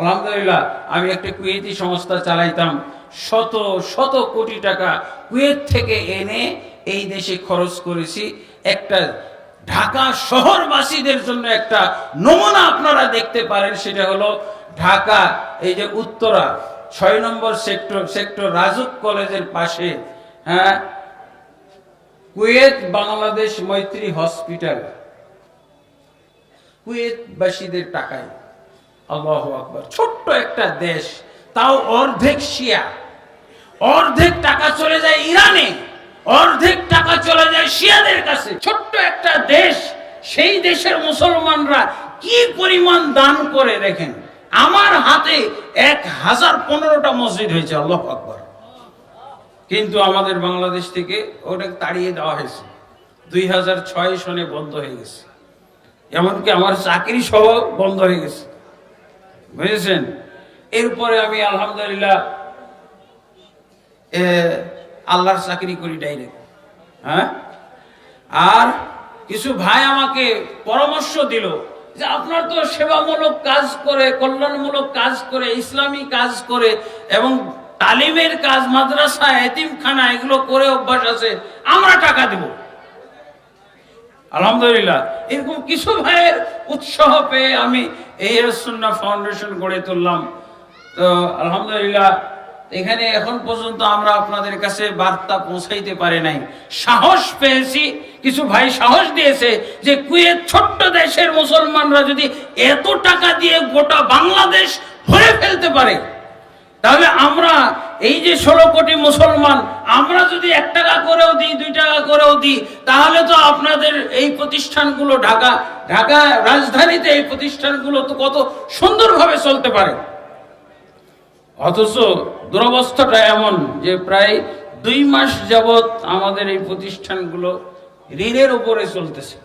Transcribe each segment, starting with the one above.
আলহামদুলিল্লাহ, আমি একটা কুয়েতি সংস্থা চালাইতাম। শত শত কোটি টাকা কুয়েত থেকে এনে এই দেশে খরচ করেছি। একটা ঢাকা শহরবাসীদের জন্য একটা নমুনা আপনারা দেখতে পারেন, সেটা হলো ঢাকা, এই যে উত্তরা, ছয় নম্বর সেক্টর সেক্টর রাজুক কলেজের পাশে হ্যাঁ কুয়েত বাংলাদেশ মৈত্রী হসপিটাল। কুয়েতবাসীদের টাকায়। আল্লাহ আকবর। ছোট্ট একটা দেশ, তাও অর্ধেক শিয়া। অর্ধেক টাকা চলে যায় ইরানে, অর্ধেক টাকা চলে যায় শিয়াদের কাছে। ছোট্ট একটা দেশ, সেই দেশের মুসলমানরা কি পরিমাণ দান করে দেখেন। আমার হাতে এক হাজার পনেরোটা মসজিদ হয়েছে, আল্লাহ আকবর। কিন্তু আমাদের বাংলাদেশ থেকে ওটা তাড়িয়ে দেওয়া হয়েছে। দুই হাজার ছয় সনে বন্ধ হয়ে গেছে। এমনকি আমার চাকরি সহ বন্ধ হয়ে গেছে। বুঝেছেন এরপরে আমি আলহামদুলিল্লাহ আল্লাহর চাকরি করি ডাইরেক্ট হ্যাঁ? আর কিছু ভাই আমাকে পরামর্শ দিল যে আপনার তো সেবামূলক কাজ করে, কল্যাণমূলক কাজ করে, ইসলামী কাজ করে এবং তালিমের কাজ, মাদ্রাসা, এতিমখানা, এগুলো করে অভ্যাস আছে, আমরা টাকা দেবো। আলহামদুলিল্লাহ। এরকম কিছু ভাইয়ের উৎসাহ পেয়ে আমি এই সুন্না ফাউন্ডেশন গড়ে তুললাম। তো আলহামদুলিল্লাহ, এখানে এখন পর্যন্ত আমরা আপনাদের কাছে বার্তা পৌঁছাইতে পারি নাই। সাহস পেয়েছি, কিছু ভাই সাহস দিয়েছে যে কুয়েত ছোট্ট দেশের মুসলমানরা যদি এত টাকা দিয়ে গোটা বাংলাদেশ ভরে ফেলতে পারে তাহলে আমরা এই যে ষোলো কোটি মুসলমান, আমরা যদি এক টাকা করেও দিই, দুই টাকা করেও দিই, তাহলে তো আপনাদের এই প্রতিষ্ঠানগুলো ঢাকা ঢাকা রাজধানীতে এই প্রতিষ্ঠানগুলো তো কত সুন্দরভাবে চলতে পারে। অথচ দুরবস্থাটা এমন যে প্রায় দুই মাস যাবৎ আমাদের এই প্রতিষ্ঠানগুলো ঋণের উপরে চলতেছে।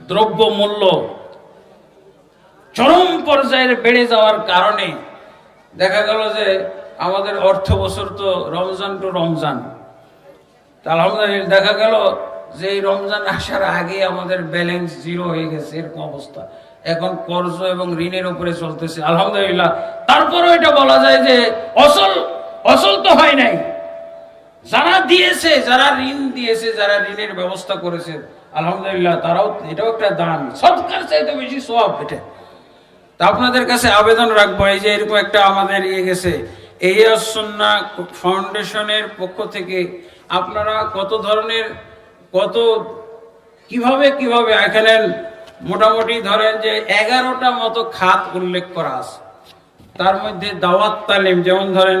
দ্রব্য মূল্য চরম পর্যায়ে বেড়ে যাওয়ার কারণে দেখা গেল যে আমাদের অর্থ বছর তো রমজান টু রমজান। আলহামদুলিল্লাহ দেখা গেল যে এই রমজান আসার আগে আমাদের ব্যালেন্স জিরো হয়ে গেছে, এরকম অবস্থা। এখন কর্জ এবং ঋণের উপরে চলতেছে, আলহামদুলিল্লাহ। তারপরও এটা বলা যায় যে অসল অসল তো হয় নাই। যারা দিয়েছে, যারা ঋণ দিয়েছে, যারা ঋণের ব্যবস্থা করেছে, আলহামদুলিল্লাহ, তারাও এটাও একটা দান। সৎকার চাইতে বেশি সব এটা। তা আপনাদের কাছে আবেদন রাখব, এই যে এরকম একটা আমাদের ইয়ে গেছে। এই সন্না ফাউন্ডেশনের পক্ষ থেকে আপনারা কত ধরনের, কত, কীভাবে কীভাবে, এখানে মোটামুটি ধরেন যে এগারোটা মতো খাত উল্লেখ করা আছে। তার মধ্যে দাওয়াত তালিম, যেমন ধরেন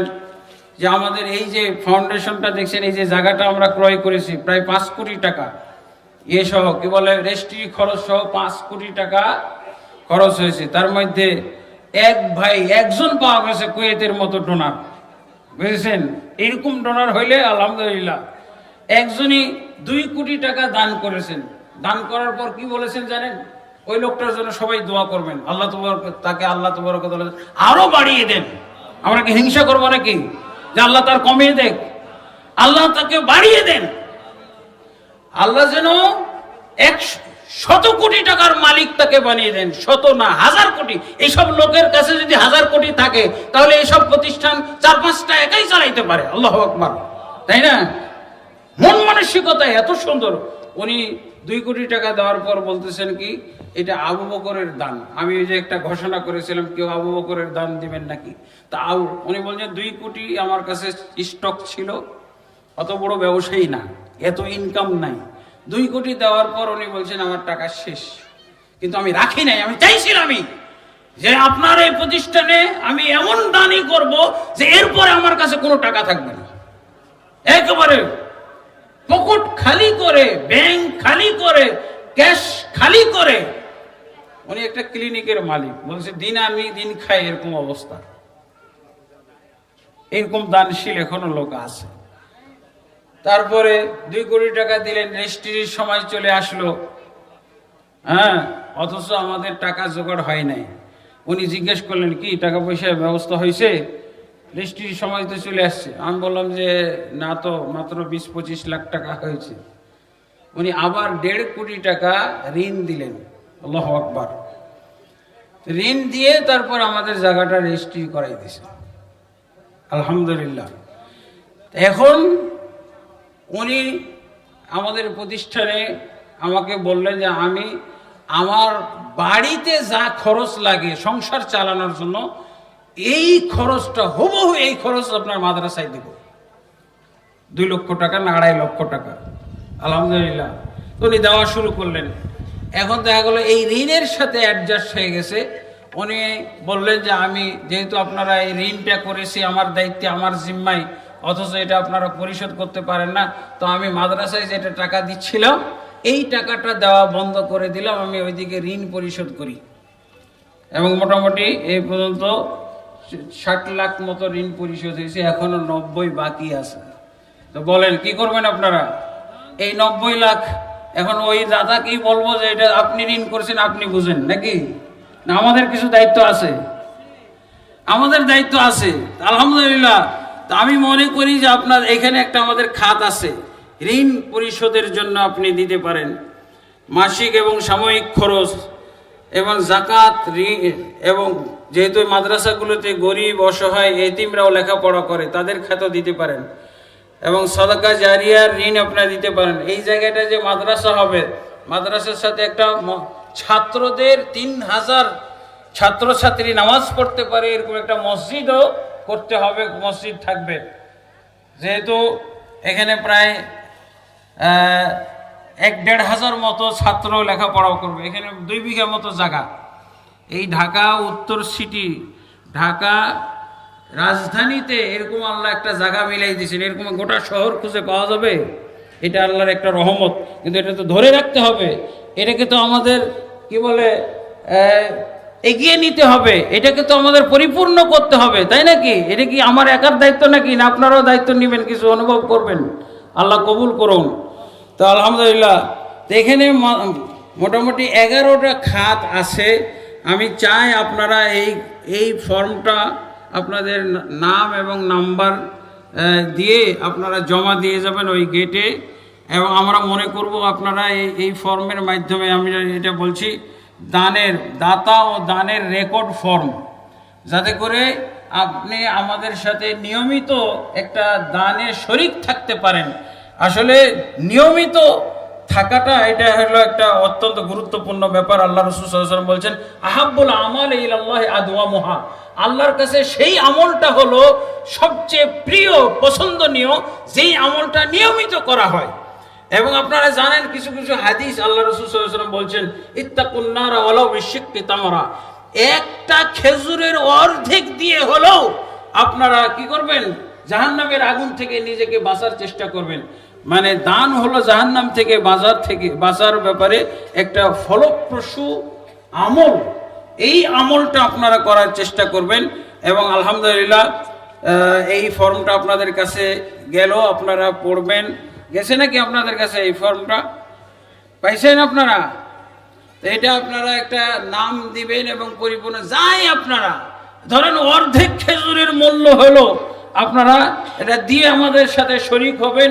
যে আমাদের এই যে ফাউন্ডেশনটা দেখছেন, এই যে জায়গাটা আমরা ক্রয় করেছি, প্রায় পাঁচ কোটি টাকা। এ সহ, কি বলে রেস্ট্রি খরচ সহ পাঁচ কোটি টাকা খরচ হয়েছে। তার মধ্যে এক ভাই, একজন পাওয়া গেছে কুয়েতের মতো ডোনার। বুঝেছেন? এরকম ডোনার হইলে আলহামদুলিল্লাহ। একজনই দুই কোটি টাকা দান করেছেন। দান করার পর কি বলেছেন জানেন? ওই লোকটার জন্য সবাই দোয়া করবেন। আল্লাহ তোমার তাকে আল্লাহ তোমার কথা আরও বাড়িয়ে দেন। আমরা কি হিংসা করব নাকি? যে আল্লাহ তার কমিয়ে দেখ। আল্লাহ তাকে বাড়িয়ে দেন। আল্লাহ যেন এক শত কোটি টাকার মালিক তাকে বানিয়ে দেন, শত না, হাজার কোটি। এইসব লোকের কাছে যদি হাজার কোটি থাকে, তাহলে এইসব প্রতিষ্ঠান চার পাঁচটা একাই চালাইতে পারে। আল্লাহ আকবার। তাই না? মন মানসিকতা এত সুন্দর। উনি দুই কোটি টাকা দেওয়ার পর বলতেছেন কি, এটা আবু বকরের দান। আমি ওই যে একটা ঘোষণা করেছিলাম, কেউ আবু বকরের দান দিবেন নাকি? তা আবু, উনি বলছেন দুই কোটি আমার কাছে স্টক ছিল, অত বড় ব্যবসায়ী না, এত ইনকাম নাই। দুই কোটি দেওয়ার পর উনি বলছেন, আমার টাকা শেষ। কিন্তু আমি রাখি নাই, আমি চাইছিলামই যে আপনার এই প্রতিষ্ঠানে আমি এমন দানই করব যে এরপরে আমার কাছে কোনো টাকা থাকবে না। একেবারে পকেট খালি করে, ব্যাংক খালি করে, ক্যাশ খালি করে উনি একটা ক্লিনিকের মালিক। বলছে, দিন আমি দিন খাই, এরকম অবস্থা। এরকম দানশীল এখনও লোক আছে। তারপরে দুই কোটি টাকা দিলেন রেজিস্ট্রির সময় চলে আসলো। হ্যাঁ অথচ আমাদের টাকা জোগাড় হয় নাই। উনি জিজ্ঞেস করলেন, কি, টাকা পয়সার ব্যবস্থা হয়েছে? রেজিস্ট্রির সময় তো চলে আসছে। আমি বললাম যে, না তো, মাত্র বিশ পঁচিশ লাখ টাকা হয়েছে। উনি আবার দেড় কোটি টাকা ঋণ দিলেন। আল্লাহ আকবার। ঋণ দিয়ে তারপর আমাদের জায়গাটা রেজিস্ট্রি করাই দিছে। আলহামদুলিল্লাহ। এখন উনি আমাদের প্রতিষ্ঠানে আমাকে বললেন যে আমি আমার বাড়িতে যা খরচ লাগে সংসার চালানোর জন্য, এই খরচটা হুবহু এই খরচ আপনার মাদ্রাসায় দেব। দুই লক্ষ টাকা না আড়াই লক্ষ টাকা। আলহামদুলিল্লাহ। উনি দেওয়া শুরু করলেন। এখন দেখা গেলো এই ঋণের সাথে অ্যাডজাস্ট হয়ে গেছে। উনি বললেন যে আমি যেহেতু আপনারা এই ঋণটা করেছি, আমার দায়িত্বে, আমার জিম্মায় অথচ এটা আপনারা পরিশোধ করতে পারেন না। তো আমি মাদ্রাসায় যেটা টাকা দিচ্ছিলাম, এই টাকাটা দেওয়া বন্ধ করে দিলাম, আমি ওইদিকে ঋণ পরিশোধ করি। এবং মোটামুটি এই পর্যন্ত ষাট লাখ মতো ঋণ পরিশোধ হয়েছে, এখনও নব্বই বাকি আছে। তো বলেন, কি করবেন আপনারা? এই নব্বই লাখ, এখন ওই দাদাকেই বলব যে এটা আপনি ঋণ করছেন, আপনি বুঝেন, নাকি? না, আমাদের কিছু দায়িত্ব আছে। আমাদের দায়িত্ব আছে। আলহামদুলিল্লাহ তা আমি মনে করি যে আপনার এখানে একটা আমাদের খাত আছে। ঋণ পরিশোধের জন্য আপনি দিতে পারেন। মাসিক এবং সাময়িক খরচ এবং জাকাত ঋণ এবং যেহেতু মাদ্রাসাগুলোতে গরিব, অসহায়, এতিমরাও লেখাপড়া করে, তাদের খাতও দিতে পারেন। এবং সদকা জারিয়ার ঋণ আপনারা দিতে পারেন। এই জায়গাটা যে মাদ্রাসা হবে, মাদ্রাসার সাথে একটা ছাত্রদের তিন হাজার ছাত্রছাত্রী নামাজ পড়তে পারে, এরকম একটা মসজিদও করতে হবে, মসজিদ থাকবে। যেহেতু এখানে প্রায় এক দেড় হাজার মতো ছাত্র লেখাপড়াও করবে। এখানে দুই বিঘা মতো জায়গা। এই ঢাকা, উত্তর সিটি, ঢাকা রাজধানীতে এরকম আল্লাহ একটা জায়গা মিলাই দিয়েছেন। এরকম গোটা শহর খুঁজে পাওয়া যাবে? এটা আল্লাহর একটা রহমত। কিন্তু এটা তো ধরে রাখতে হবে। এটাকে তো আমাদের, কি বলে এগিয়ে নিতে হবে। এটাকে তো আমাদের পরিপূর্ণ করতে হবে, তাই নাকি? এটা কি আমার একার দায়িত্ব নাকি না আপনারাও দায়িত্ব নেবেন, কিছু অনুভব করবেন? আল্লাহ কবুল করুন। তো আলহামদুলিল্লাহ, তো এখানে মোটামুটি এগারোটা খাত আছে। আমি চাই আপনারা এই এই ফর্মটা আপনাদের নাম এবং নাম্বার দিয়ে আপনারা জমা দিয়ে যাবেন ওই গেটে এবং আমরা মনে করব আপনারা এই এই ফর্মের মাধ্যমে, আমি এটা বলছি দানের দাতা ও দানের রেকর্ড ফর্ম। যাতে করে আপনি আমাদের সাথে নিয়মিত একটা দানে শরিক থাকতে পারেন। আসলে নিয়মিত থাকাটা এটা হলো একটা অত্যন্ত গুরুত্বপূর্ণ ব্যাপার। আল্লাহ রসুল বলছেন, আহাব্বুল আমাল আল্লাহ আদুয়া মহা আল্লাহর কাছে সেই আমলটা হলো সবচেয়ে প্রিয়, পছন্দনীয়, যেই আমলটা নিয়মিত করা হয়। এবং আপনারা জানেন কিছু কিছু হাদিস আল্লাহ রসুল বলছেন ইত্তাকুন্নারা একটা খেজুরের অর্ধেক দিয়ে হলেও আপনারা কি করবেন? জাহান্নামের আগুন থেকে নিজেকে বাঁচার চেষ্টা করবেন। মানে দান হলো জাহান্নাম থেকে বাজার থেকে, বাঁচার ব্যাপারে একটা ফলপ্রসূ আমল। এই আমলটা আপনারা করার চেষ্টা করবেন এবং আলহামদুলিল্লাহ এই ফর্মটা আপনাদের কাছে গেল আপনারা পড়বেন। গেছে নাকি আপনাদের কাছে এই ফর্মটা? পাইছেন আপনারা? এটা আপনারা একটা নাম দিবেন এবং পরিপূর্ণ যাই আপনারা, ধরেন অর্ধেক খেজুরের মূল্য হলো, আপনারা এটা দিয়ে আমাদের সাথে শরিক হবেন,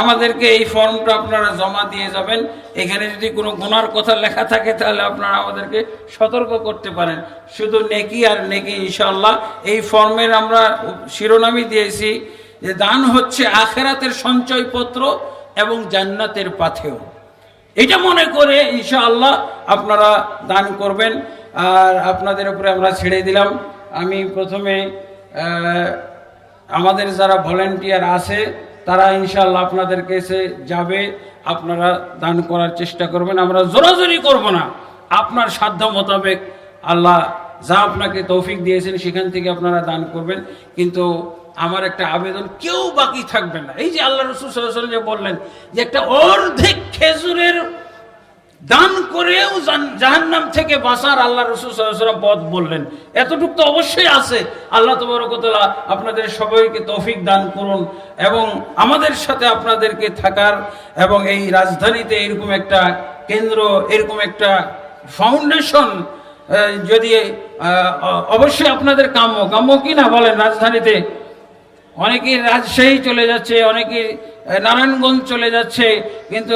আমাদেরকে এই ফর্মটা আপনারা জমা দিয়ে যাবেন। এখানে যদি কোনো গুনার কথা লেখা থাকে, তাহলে আপনারা আমাদেরকে সতর্ক করতে পারেন। শুধু নেকি আর নেকি ইনশাল্লাহ এই ফর্মের আমরা শিরোনামই দিয়েছি। যে দান হচ্ছে আখেরাতের সঞ্চয়পত্র এবং জান্নাতের পাথেও। এটা মনে করে ইনশাআল্লাহ আপনারা দান করবেন। আর আপনাদের উপরে আমরা ছেড়ে দিলাম। আমি প্রথমে আমাদের যারা ভলেন্টিয়ার আছে, তারা ইনশাআল্লাহ আপনাদের কাছে যাবে। আপনারা দান করার চেষ্টা করবেন। আমরা জোরাজোরি করব না। আপনার সাধ্য মোতাবেক আল্লাহ যা আপনাকে তৌফিক দিয়েছেন, সেখান থেকে আপনারা দান করবেন। কিন্তু আমার একটা আবেদন, কেউ বাকি থাকবে না। এই যে আল্লাহ রসুল যে বললেন যে একটা অর্ধেক খেজুরের দান করেও জাহান্নাম থেকে বাঁচার আল্লাহ রসুল সাল্লাম পথ বললেন। এতটুক তো অবশ্যই আছে। আল্লাহ তবরকতলা আপনাদের সবাইকে তৌফিক দান করুন এবং আমাদের সাথে আপনাদেরকে থাকার এবং এই রাজধানীতে এরকম একটা কেন্দ্র, এরকম একটা ফাউন্ডেশন যদি অবশ্যই আপনাদের কাম্য। কাম্য কি না বলেন রাজধানীতে? অনেকেই রাজশাহী চলে যাচ্ছে অনেকে নারায়ণগঞ্জ চলে যাচ্ছে, কিন্তু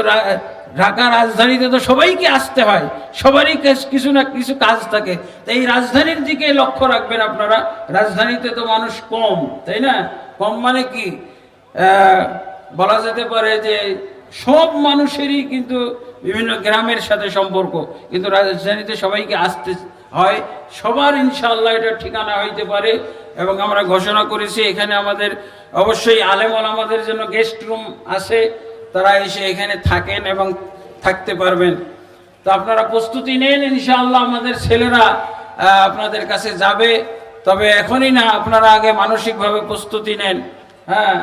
ঢাকা রাজধানীতে তো সবাইকে আসতে হয়, সবারই কিছু না কিছু কাজ থাকে। তো এই রাজধানীর দিকে লক্ষ্য রাখবেন আপনারা, রাজধানীতে তো মানুষ কম, তাই না? কম মানে কি? বলা যেতে পারে যে সব মানুষেরই কিন্তু বিভিন্ন গ্রামের সাথে সম্পর্ক, কিন্তু রাজধানীতে সবাইকে আসতে হয়, সবার ইনশাআল্লাহ এটা ঠিকানা হইতে পারে। এবং আমরা ঘোষণা করেছি, এখানে আমাদের অবশ্যই আলেমল আমাদের জন্য গেস্ট রুম আছে। তারা এসে এখানে থাকেন এবং থাকতে পারবেন। তো আপনারা প্রস্তুতি নেন, ইনশাআল্লাহ আমাদের ছেলেরা আপনাদের কাছে যাবে। তবে এখনই না, আপনারা আগে মানসিকভাবে প্রস্তুতি নেন। হ্যাঁ।